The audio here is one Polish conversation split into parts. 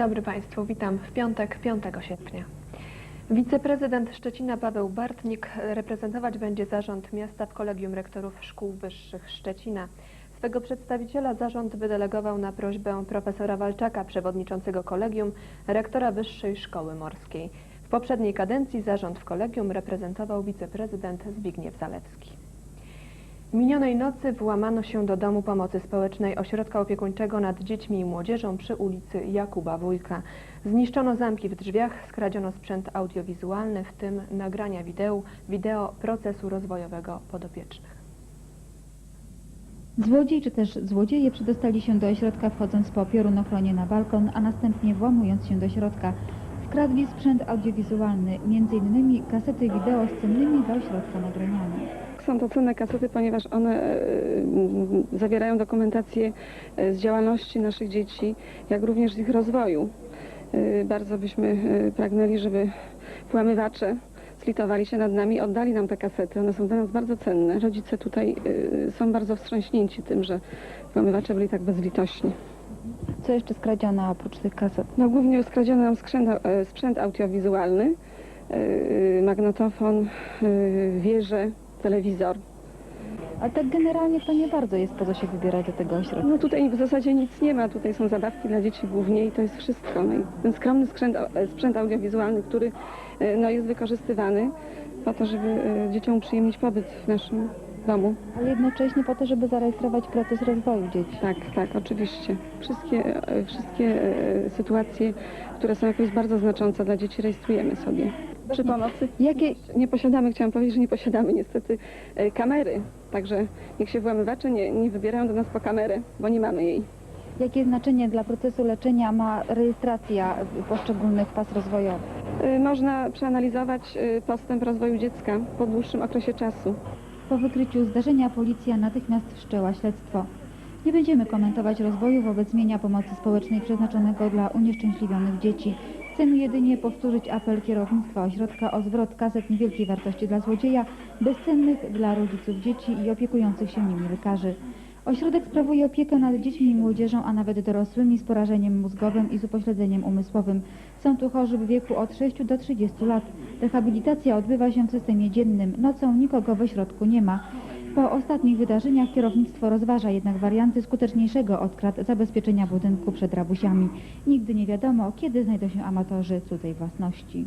dobry Państwu, witam w piątek, 5 sierpnia. Wiceprezydent Szczecina Paweł Bartnik reprezentować będzie zarząd miasta w Kolegium Rektorów Szkół Wyższych Szczecina. Swego przedstawiciela zarząd wydelegował na prośbę profesora Walczaka, przewodniczącego kolegium, rektora Wyższej Szkoły Morskiej. W poprzedniej kadencji zarząd w kolegium reprezentował wiceprezydent Zbigniew Zalecki. Minionej nocy włamano się do Domu Pomocy Społecznej Ośrodka Opiekuńczego nad Dziećmi i Młodzieżą przy ulicy Jakuba Wójka. Zniszczono zamki w drzwiach, skradziono sprzęt audiowizualny, w tym nagrania wideo, wideo procesu rozwojowego podopiecznych. Złodziej czy też złodzieje przedostali się do ośrodka wchodząc po piorunochronie na balkon, a następnie włamując się do środka. Wkradli sprzęt audiowizualny, m.in. kasety wideo z cennymi dla ośrodka nagraniami. Są to cenne kasety, ponieważ one e, zawierają dokumentację e, z działalności naszych dzieci, jak również z ich rozwoju. E, Bardzo byśmy pragnęli, żeby włamywacze zlitowali się nad nami, oddali nam te kasety. One są dla nas bardzo cenne. Rodzice tutaj są bardzo wstrząśnięci tym, że włamywacze byli tak bezlitośni. Co jeszcze skradziono oprócz tych kaset? No, głównie skradziono nam sprzęt, sprzęt audiowizualny, magnetofon, wieże, telewizor. A tak generalnie to nie bardzo jest po co się wybierać do tego ośrodka. No tutaj w zasadzie nic nie ma, tutaj są zabawki dla dzieci głównie i to jest wszystko. No i ten skromny sprzęt, e, sprzęt audiowizualny, który e, no, jest wykorzystywany po to, żeby e, dzieciom uprzyjemnić pobyt w naszym domu. Ale jednocześnie po to, żeby zarejestrować proces rozwoju dzieci. Tak, tak, oczywiście. Wszystkie, wszystkie sytuacje, które są jakoś bardzo znaczące dla dzieci, rejestrujemy sobie. Przy pomocy Jakie, nie posiadamy, chciałam powiedzieć, że nie posiadamy niestety e, kamery, także niech się włamywacze nie, nie wybierają do nas po kamerę, bo nie mamy jej. jakie znaczenie dla procesu leczenia ma rejestracja poszczególnych pas rozwojowych? Y, Można przeanalizować y, postęp rozwoju dziecka po dłuższym okresie czasu. Po wykryciu zdarzenia policja natychmiast wszczęła śledztwo. Nie będziemy komentować rozwoju wobec mienia pomocy społecznej przeznaczonego dla unieszczęśliwionych dzieci. Chcemy jedynie powtórzyć apel kierownictwa ośrodka o zwrot kaset niewielkiej wartości dla złodzieja, bezcennych dla rodziców dzieci i opiekujących się nimi lekarzy. Ośrodek sprawuje opiekę nad dziećmi i młodzieżą, a nawet dorosłymi z porażeniem mózgowym i z upośledzeniem umysłowym. Są tu chorzy w wieku od 6 do 30 lat. Rehabilitacja odbywa się w systemie dziennym. Nocą nikogo w ośrodku nie ma. Po ostatnich wydarzeniach kierownictwo rozważa jednak warianty skuteczniejszego od krat zabezpieczenia budynku przed rabusiami. Nigdy nie wiadomo, kiedy znajdą się amatorzy cudzej własności.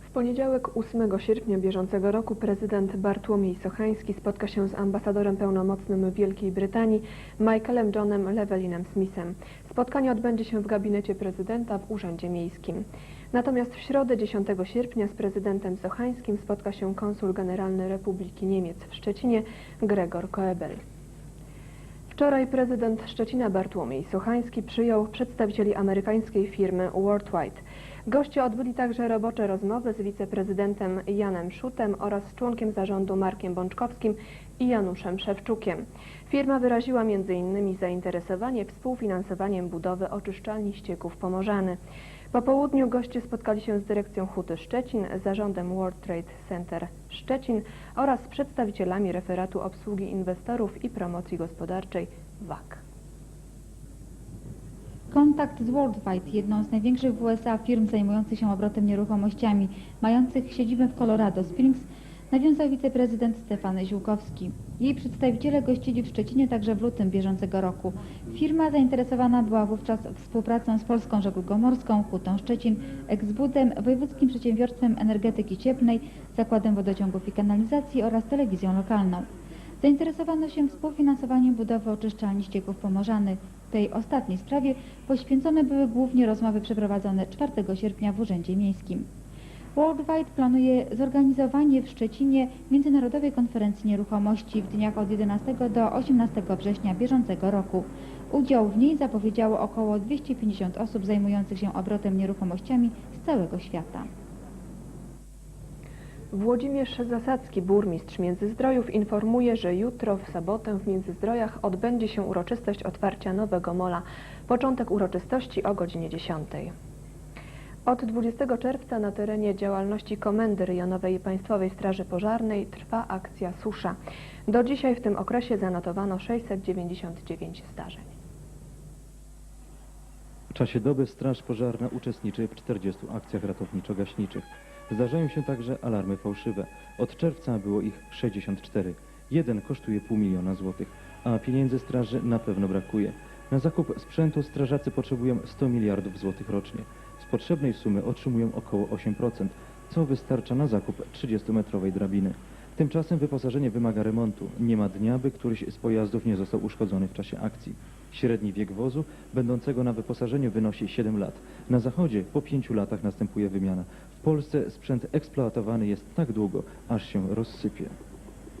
W poniedziałek 8 sierpnia bieżącego roku prezydent Bartłomiej Sochański spotka się z ambasadorem pełnomocnym Wielkiej Brytanii Michaelem Johnem Lewelinem Smithem. Spotkanie odbędzie się w gabinecie prezydenta w Urzędzie Miejskim. Natomiast w środę 10 sierpnia z prezydentem Sochańskim spotka się konsul generalny Republiki Niemiec w Szczecinie Gregor Koebel. Wczoraj prezydent Szczecina Bartłomiej Sochański przyjął przedstawicieli amerykańskiej firmy Worldwide. Goście odbyli także robocze rozmowy z wiceprezydentem Janem Szutem oraz członkiem zarządu Markiem Bączkowskim i Januszem Szewczukiem. Firma wyraziła m.in. zainteresowanie współfinansowaniem budowy oczyszczalni ścieków Pomorzany. Po południu goście spotkali się z dyrekcją Huty Szczecin, zarządem World Trade Center Szczecin oraz przedstawicielami referatu obsługi inwestorów i promocji gospodarczej WAK. Kontakt z Worldwide, jedną z największych w USA firm zajmujących się obrotem nieruchomościami, mających siedzibę w Colorado Springs, nawiązał wiceprezydent Stefan Ziółkowski. Jej przedstawiciele gościli w Szczecinie także w lutym bieżącego roku. Firma zainteresowana była wówczas współpracą z Polską Żeglugą Morską, Hutą Szczecin, Eksbudem, Wojewódzkim Przedsiębiorstwem Energetyki Cieplnej, Zakładem Wodociągów i Kanalizacji oraz telewizją lokalną. Zainteresowano się współfinansowaniem budowy oczyszczalni ścieków Pomorzanych. Tej ostatniej sprawie poświęcone były głównie rozmowy przeprowadzone 4 sierpnia w Urzędzie Miejskim. Worldwide planuje zorganizowanie w Szczecinie Międzynarodowej Konferencji Nieruchomości w dniach od 11 do 18 września bieżącego roku. Udział w niej zapowiedziało około 250 osób zajmujących się obrotem nieruchomościami z całego świata. Włodzimierz Zasadzki, burmistrz Międzyzdrojów, informuje, że jutro w sobotę w Międzyzdrojach odbędzie się uroczystość otwarcia nowego mola. Początek uroczystości o godzinie 10. Od 20 czerwca na terenie działalności Komendy Rejonowej Państwowej Straży Pożarnej trwa akcja Susza. Do dzisiaj w tym okresie zanotowano 699 zdarzeń. czasie doby Straż Pożarna uczestniczy w 40 akcjach ratowniczo-gaśniczych. Zdarzają się także alarmy fałszywe. Od czerwca było ich 64. Jeden kosztuje pół miliona złotych, a pieniędzy straży na pewno brakuje. Na zakup sprzętu strażacy potrzebują 100 miliardów złotych rocznie. Z potrzebnej sumy otrzymują około 8%, co wystarcza na zakup 30-metrowej drabiny. Tymczasem wyposażenie wymaga remontu. Nie ma dnia, by któryś z pojazdów nie został uszkodzony w czasie akcji. Średni wiek wozu będącego na wyposażeniu wynosi 7 lat. Na zachodzie po 5 latach następuje wymiana. W Polsce sprzęt eksploatowany jest tak długo, aż się rozsypie.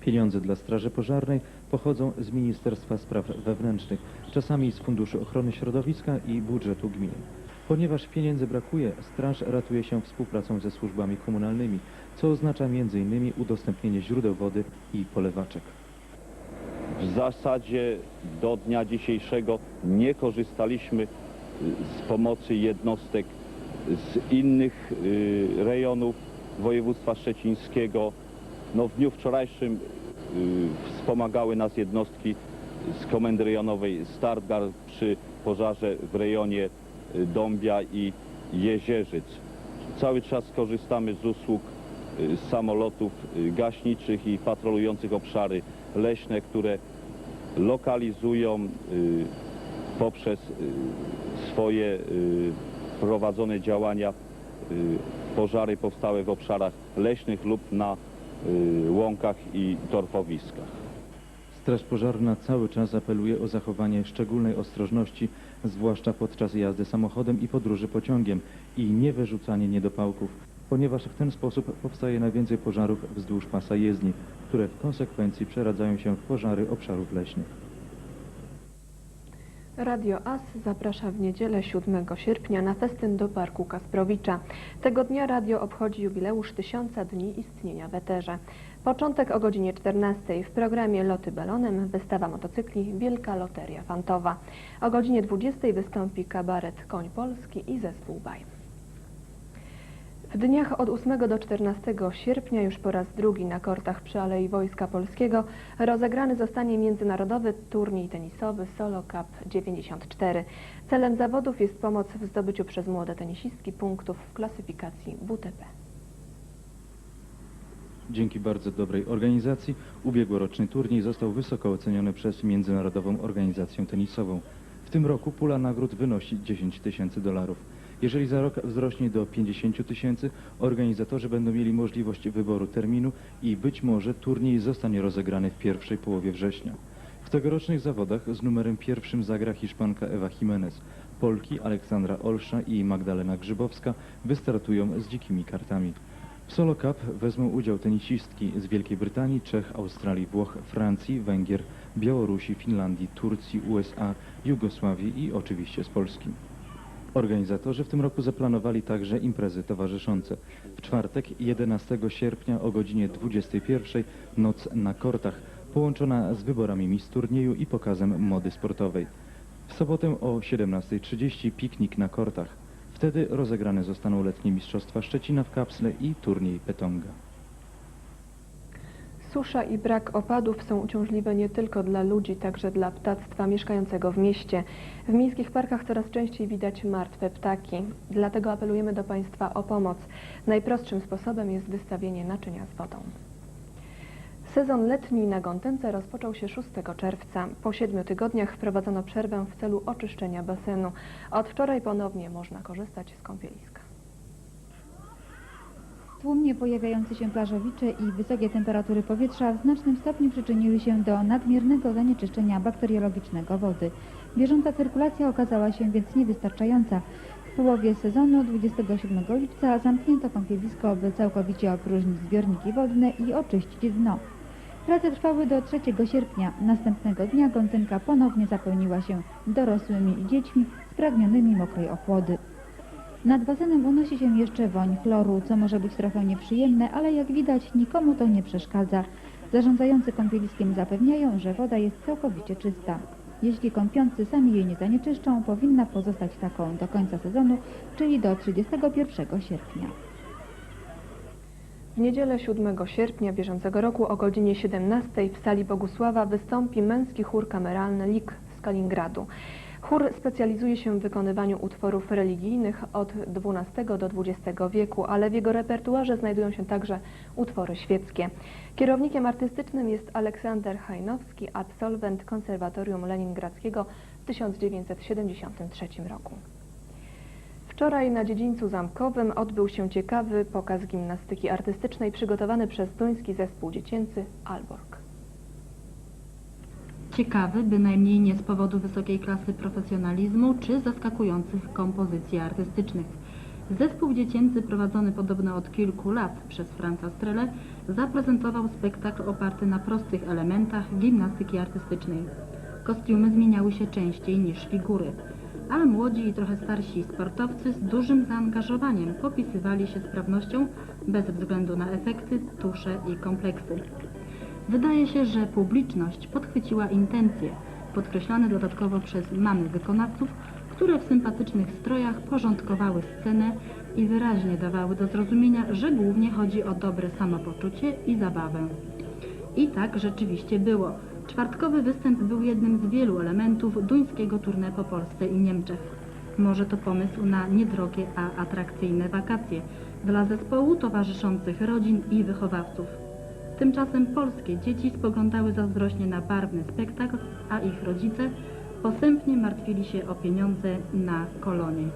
Pieniądze dla Straży Pożarnej pochodzą z Ministerstwa Spraw Wewnętrznych, czasami z Funduszu Ochrony Środowiska i budżetu gmin. Ponieważ pieniędzy brakuje, Straż ratuje się współpracą ze służbami komunalnymi, co oznacza m.in. udostępnienie źródeł wody i polewaczek. W zasadzie do dnia dzisiejszego nie korzystaliśmy y, z pomocy jednostek z innych y, rejonów województwa szczecińskiego. No, w dniu wczorajszym y, wspomagały nas jednostki z Komendy Rejonowej Startgard przy pożarze w rejonie Dąbia i Jezierzyc. Cały czas korzystamy z usług y, samolotów y, gaśniczych i patrolujących obszary leśne, które lokalizują y, poprzez swoje prowadzone działania pożary powstałe w obszarach leśnych lub na łąkach i torfowiskach. Straż Pożarna cały czas apeluje o zachowanie szczególnej ostrożności, zwłaszcza podczas jazdy samochodem i podróży pociągiem i niewyrzucanie niedopałków, ponieważ w ten sposób powstaje najwięcej pożarów wzdłuż pasa jezdni, które w konsekwencji przeradzają się w pożary obszarów leśnych. Radio AS zaprasza w niedzielę 7 sierpnia na festyn do Parku Kasprowicza. Tego dnia radio obchodzi jubileusz tysiąca dni istnienia w eterze. Początek o godzinie 14 w programie Loty balonem, wystawa motocykli, Wielka Loteria Fantowa. O godzinie 20 wystąpi kabaret Koń Polski i zespół Baj. W dniach od 8 do 14 sierpnia już po raz drugi na kortach przy Alei Wojska Polskiego rozegrany zostanie międzynarodowy turniej tenisowy Solo Cup 94. Celem zawodów jest pomoc w zdobyciu przez młode tenisistki punktów w klasyfikacji WTP. Dzięki bardzo dobrej organizacji ubiegłoroczny turniej został wysoko oceniony przez Międzynarodową Organizację Tenisową. W tym roku pula nagród wynosi 10 tysięcy dolarów. Jeżeli za rok wzrośnie do 50 tysięcy, organizatorzy będą mieli możliwość wyboru terminu i być może turniej zostanie rozegrany w pierwszej połowie września. W tegorocznych zawodach z numerem pierwszym zagra Hiszpanka Ewa Jimenez. Polki Aleksandra Olsza i Magdalena Grzybowska wystartują z dzikimi kartami. W Solo Cup wezmą udział tenisistki z Wielkiej Brytanii, Czech, Australii, Włoch, Francji, Węgier, Białorusi, Finlandii, Turcji, USA, Jugosławii i oczywiście z Polski. Organizatorzy w tym roku zaplanowali także imprezy towarzyszące. W czwartek 11 sierpnia o godzinie 21 noc na kortach, połączona z wyborami mis turnieju i pokazem mody sportowej. W sobotę o 17.30 piknik na kortach. Wtedy rozegrane zostaną letnie Mistrzostwa Szczecina w kapsle i turniej Petonga. Susza i brak opadów są uciążliwe nie tylko dla ludzi, także dla ptactwa mieszkającego w mieście. W miejskich parkach coraz częściej widać martwe ptaki. Dlatego apelujemy do Państwa o pomoc. Najprostszym sposobem jest wystawienie naczynia z wodą. Sezon letni na Gątence rozpoczął się 6 czerwca. Po siedmiu tygodniach wprowadzono przerwę w celu oczyszczenia basenu. Od wczoraj ponownie można korzystać z kąpieliska. Tłumnie pojawiające się plażowicze i wysokie temperatury powietrza w znacznym stopniu przyczyniły się do nadmiernego zanieczyszczenia bakteriologicznego wody. Bieżąca cyrkulacja okazała się więc niewystarczająca. W połowie sezonu 27 lipca zamknięto kąpielisko, by całkowicie opróżnić zbiorniki wodne i oczyścić dno. Prace trwały do 3 sierpnia. Następnego dnia Gątynka ponownie zapełniła się dorosłymi dziećmi spragnionymi mokrej ochłody. Nad basenem unosi się jeszcze woń chloru, co może być trochę nieprzyjemne, ale jak widać nikomu to nie przeszkadza. Zarządzający kąpieliskiem zapewniają, że woda jest całkowicie czysta. Jeśli kąpiący sami jej nie zanieczyszczą, powinna pozostać taką do końca sezonu, czyli do 31 sierpnia. W niedzielę 7 sierpnia bieżącego roku o godzinie 17 w sali Bogusława wystąpi męski chór kameralny LIK z Kaliningradu. Chór specjalizuje się w wykonywaniu utworów religijnych od XII do XX wieku, ale w jego repertuarze znajdują się także utwory świeckie. Kierownikiem artystycznym jest Aleksander Hajnowski, absolwent Konserwatorium Leningradzkiego w 1973 roku. Wczoraj na dziedzińcu zamkowym odbył się ciekawy pokaz gimnastyki artystycznej przygotowany przez duński zespół dziecięcy Alborg. Ciekawy, bynajmniej nie z powodu wysokiej klasy profesjonalizmu czy zaskakujących kompozycji artystycznych. Zespół dziecięcy prowadzony podobno od kilku lat przez Franca Strele zaprezentował spektakl oparty na prostych elementach gimnastyki artystycznej. Kostiumy zmieniały się częściej niż figury, ale młodzi i trochę starsi sportowcy z dużym zaangażowaniem popisywali się sprawnością bez względu na efekty, tusze i kompleksy. Wydaje się, że publiczność podchwyciła intencje, podkreślane dodatkowo przez mamy wykonawców, które w sympatycznych strojach porządkowały scenę i wyraźnie dawały do zrozumienia, że głównie chodzi o dobre samopoczucie i zabawę. I tak rzeczywiście było. Czwartkowy występ był jednym z wielu elementów duńskiego tournée po Polsce i Niemczech. Może to pomysł na niedrogie, a atrakcyjne wakacje dla zespołu towarzyszących rodzin i wychowawców. Tymczasem polskie dzieci spoglądały zazdrośnie na barwny spektakl, a ich rodzice posępnie martwili się o pieniądze na kolonie.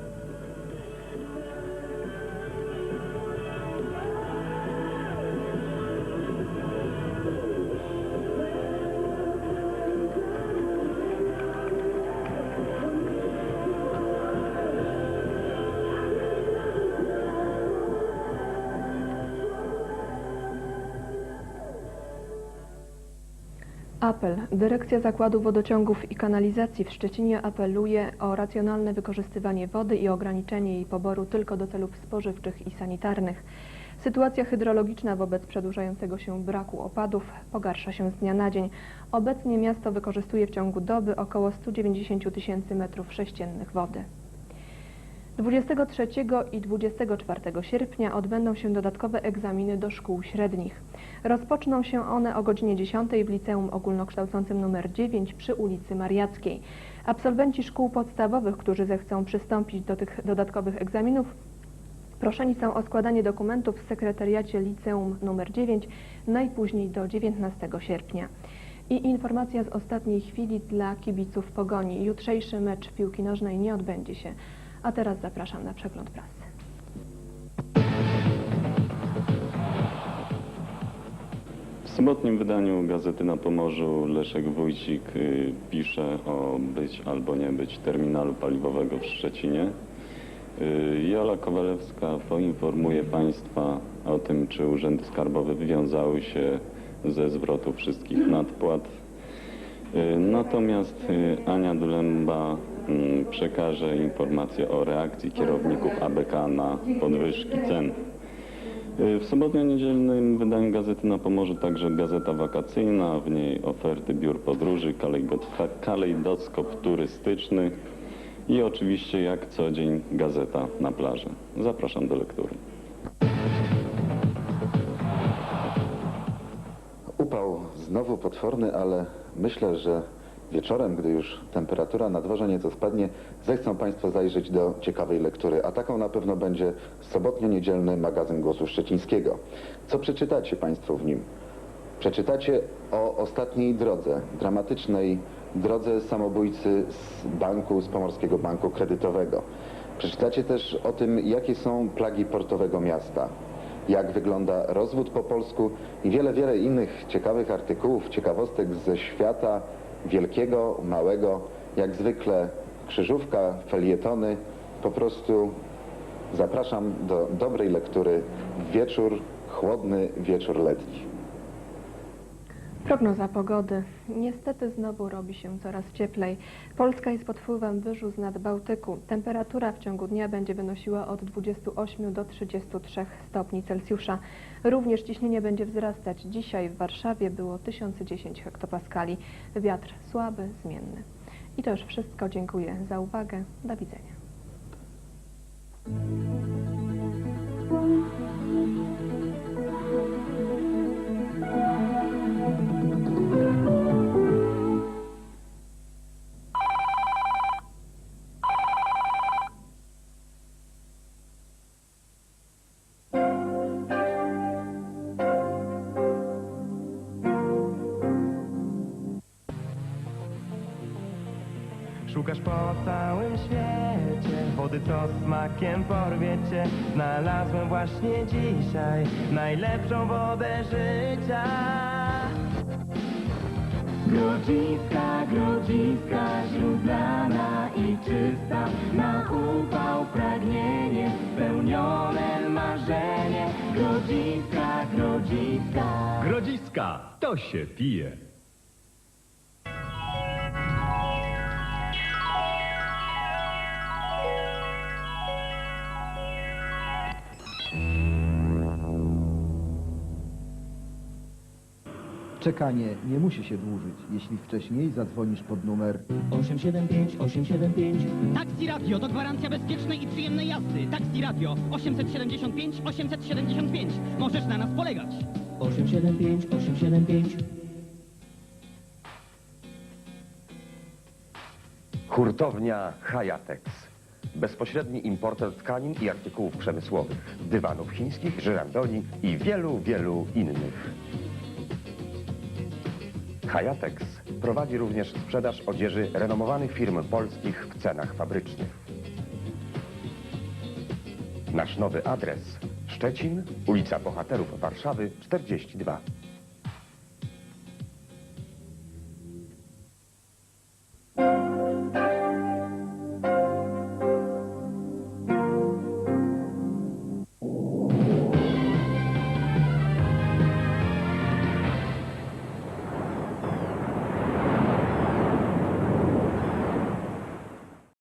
Apel. Dyrekcja Zakładu Wodociągów i Kanalizacji w Szczecinie apeluje o racjonalne wykorzystywanie wody i ograniczenie jej poboru tylko do celów spożywczych i sanitarnych. Sytuacja hydrologiczna wobec przedłużającego się braku opadów pogarsza się z dnia na dzień. Obecnie miasto wykorzystuje w ciągu doby około 190 tysięcy metrów sześciennych wody. 23 i 24 sierpnia odbędą się dodatkowe egzaminy do szkół średnich. Rozpoczną się one o godzinie 10 w Liceum Ogólnokształcącym nr 9 przy ulicy Mariackiej. Absolwenci szkół podstawowych, którzy zechcą przystąpić do tych dodatkowych egzaminów, proszeni są o składanie dokumentów w sekretariacie Liceum nr 9 najpóźniej do 19 sierpnia. I informacja z ostatniej chwili dla kibiców Pogoni. Jutrzejszy mecz piłki nożnej nie odbędzie się. A teraz zapraszam na przegląd prasy. W sobotnim wydaniu Gazety na Pomorzu Leszek Wójcik y, pisze o być albo nie być terminalu paliwowego w Szczecinie. Y, Jola Kowalewska poinformuje Państwa o tym, czy urzędy skarbowe wywiązały się ze zwrotu wszystkich nadpłat. Y, Natomiast Ania Dulemba przekaże informacje o reakcji kierowników ABK na podwyżki cen. Y, W sobotnio-niedzielnym wydaniu Gazety na Pomorzu także gazeta wakacyjna, w niej oferty biur podróży, kalejdoskop turystyczny i oczywiście jak co dzień gazeta na plaży. Zapraszam do lektury. Upał znowu potworny, ale myślę, że wieczorem, gdy już temperatura na dworze nieco spadnie, zechcą Państwo zajrzeć do ciekawej lektury, a taką na pewno będzie sobotnio-niedzielny magazyn Głosu Szczecińskiego. Co przeczytacie Państwo w nim? Przeczytacie o ostatniej drodze, dramatycznej drodze samobójcy z banku, z Pomorskiego Banku Kredytowego. Przeczytacie też o tym, jakie są plagi portowego miasta, jak wygląda rozwód po polsku i wiele, wiele innych ciekawych artykułów, ciekawostek ze świata wielkiego, małego, jak zwykle krzyżówka, felietony. Po prostu zapraszam do dobrej lektury wieczór, chłodny wieczór letni. Prognoza pogody. Niestety znowu robi się coraz cieplej. Polska jest pod wpływem wyżu z nad Bałtyku. Temperatura w ciągu dnia będzie wynosiła od 28 do 33 stopni Celsjusza. Również ciśnienie będzie wzrastać. Dzisiaj w Warszawie było 1010 hektopaskali. Wiatr słaby, zmienny. I to już wszystko. Dziękuję za uwagę. Do widzenia. Szukasz po całym świecie. Wody co smakiem porwiecie. Znalazłem właśnie dzisiaj Najlepszą wodę życia. Grodziska, grodziska, źródlana i czysta. Na upał pragnienie, spełnione marzenie. Grodziska, grodziska. Grodziska, to się pije. Czekanie nie musi się dłużyć, jeśli wcześniej zadzwonisz pod numer 875, 875 Taxi Radio to gwarancja bezpiecznej i przyjemnej jazdy. Taxi Radio 875 875. Możesz na nas polegać. 875, 875 Hurtownia Hayatex. Bezpośredni importer tkanin i artykułów przemysłowych, dywanów chińskich, żyrandoli i wielu, wielu innych. Hayatex prowadzi również sprzedaż odzieży renomowanych firm polskich w cenach fabrycznych. Nasz nowy adres Szczecin, ulica Bohaterów Warszawy 42.